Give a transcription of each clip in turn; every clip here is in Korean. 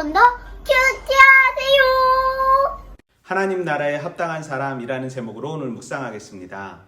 여러분도 큐티하세요. 하나님 나라에 합당한 사람이라는 제목으로 오늘 묵상하겠습니다.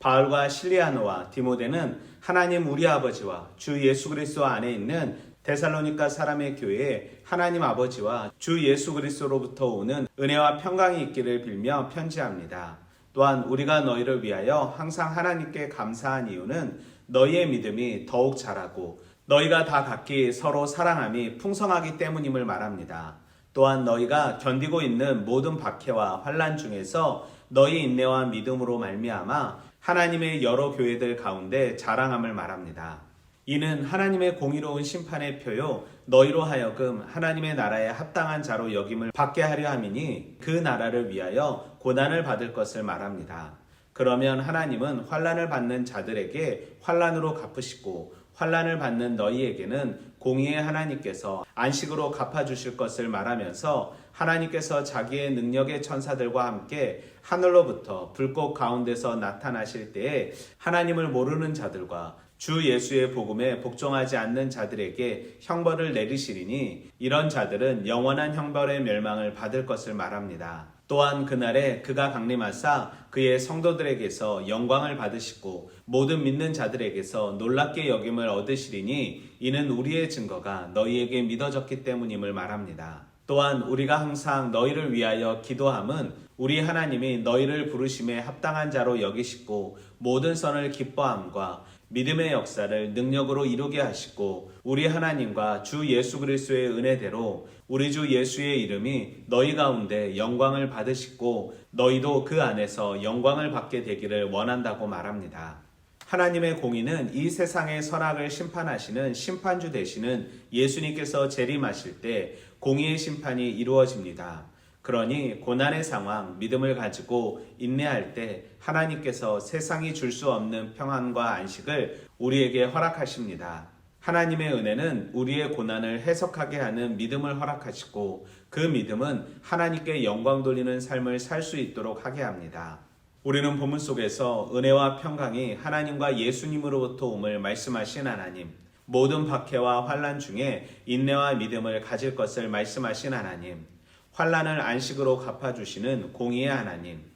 바울과 실리아노와 디모데는 하나님 우리 아버지와 주 예수 그리스도 안에 있는 데살로니가 사람의 교회에 하나님 아버지와 주 예수 그리스도로부터 오는 은혜와 평강이 있기를 빌며 편지합니다. 또한 우리가 너희를 위하여 항상 하나님께 감사한 이유는 너희의 믿음이 더욱 자라고 너희가 다 각기 서로 사랑함이 풍성하기 때문임을 말합니다. 또한 너희가 견디고 있는 모든 박해와 환란 중에서 너희 인내와 믿음으로 말미암아 하나님의 여러 교회들 가운데 자랑함을 말합니다. 이는 하나님의 공의로운 심판의 표요 너희로 하여금 하나님의 나라에 합당한 자로 여김을 받게 하려 함이니 그 나라를 위하여 고난을 받을 것을 말합니다. 그러면 하나님은 환란을 받는 자들에게 환란으로 갚으시고 환란을 받는 너희에게는 공의의 하나님께서 안식으로 갚아 주실 것을 말하면서 하나님께서 자기의 능력의 천사들과 함께 하늘로부터 불꽃 가운데서 나타나실 때에 하나님을 모르는 자들과 주 예수의 복음에 복종하지 않는 자들에게 형벌을 내리시리니 이런 자들은 영원한 형벌의 멸망을 받을 것을 말합니다. 또한 그날에 그가 강림하사 그의 성도들에게서 영광을 받으시고 모든 믿는 자들에게서 놀랍게 여김을 얻으시리니 이는 우리의 증거가 너희에게 믿어졌기 때문임을 말합니다. 또한 우리가 항상 너희를 위하여 기도함은 우리 하나님이 너희를 부르심에 합당한 자로 여기시고 모든 선을 기뻐함과 믿음의 역사를 능력으로 이루게 하시고 우리 하나님과 주 예수 그리스도의 은혜대로 우리 주 예수의 이름이 너희 가운데 영광을 받으시고 너희도 그 안에서 영광을 받게 되기를 원한다고 말합니다. 하나님의 공의는 이 세상의 선악을 심판하시는 심판주 되시는 예수님께서 재림하실 때 공의의 심판이 이루어집니다. 그러니 고난의 상황, 믿음을 가지고 인내할 때 하나님께서 세상이 줄 수 없는 평안과 안식을 우리에게 허락하십니다. 하나님의 은혜는 우리의 고난을 해석하게 하는 믿음을 허락하시고 그 믿음은 하나님께 영광 돌리는 삶을 살 수 있도록 하게 합니다. 우리는 본문 속에서 은혜와 평강이 하나님과 예수님으로부터 옴을 말씀하신 하나님, 모든 박해와 환란 중에 인내와 믿음을 가질 것을 말씀하신 하나님, 환란을 안식으로 갚아주시는 공의의 하나님,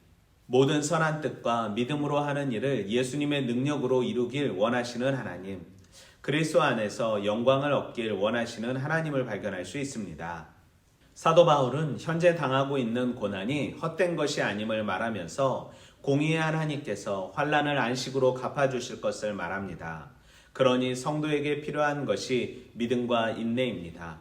모든 선한 뜻과 믿음으로 하는 일을 예수님의 능력으로 이루길 원하시는 하나님, 그리스도 안에서 영광을 얻길 원하시는 하나님을 발견할 수 있습니다. 사도 바울은 현재 당하고 있는 고난이 헛된 것이 아님을 말하면서 공의의 하나님께서 환란을 안식으로 갚아주실 것을 말합니다. 그러니 성도에게 필요한 것이 믿음과 인내입니다.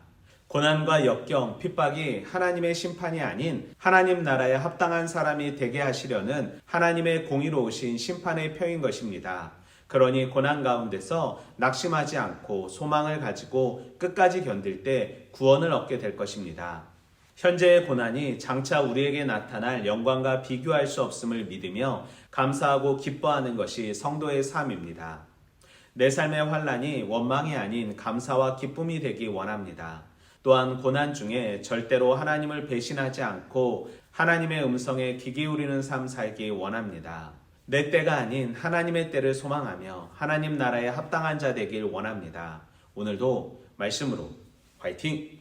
고난과 역경, 핍박이 하나님의 심판이 아닌 하나님 나라에 합당한 사람이 되게 하시려는 하나님의 공의로우신 심판의 표인 것입니다. 그러니 고난 가운데서 낙심하지 않고 소망을 가지고 끝까지 견딜 때 구원을 얻게 될 것입니다. 현재의 고난이 장차 우리에게 나타날 영광과 비교할 수 없음을 믿으며 감사하고 기뻐하는 것이 성도의 삶입니다. 내 삶의 환란이 원망이 아닌 감사와 기쁨이 되기 원합니다. 또한 고난 중에 절대로 하나님을 배신하지 않고 하나님의 음성에 귀 기울이는 삶 살기 원합니다. 내 때가 아닌 하나님의 때를 소망하며 하나님 나라에 합당한 자 되길 원합니다. 오늘도 말씀으로 화이팅!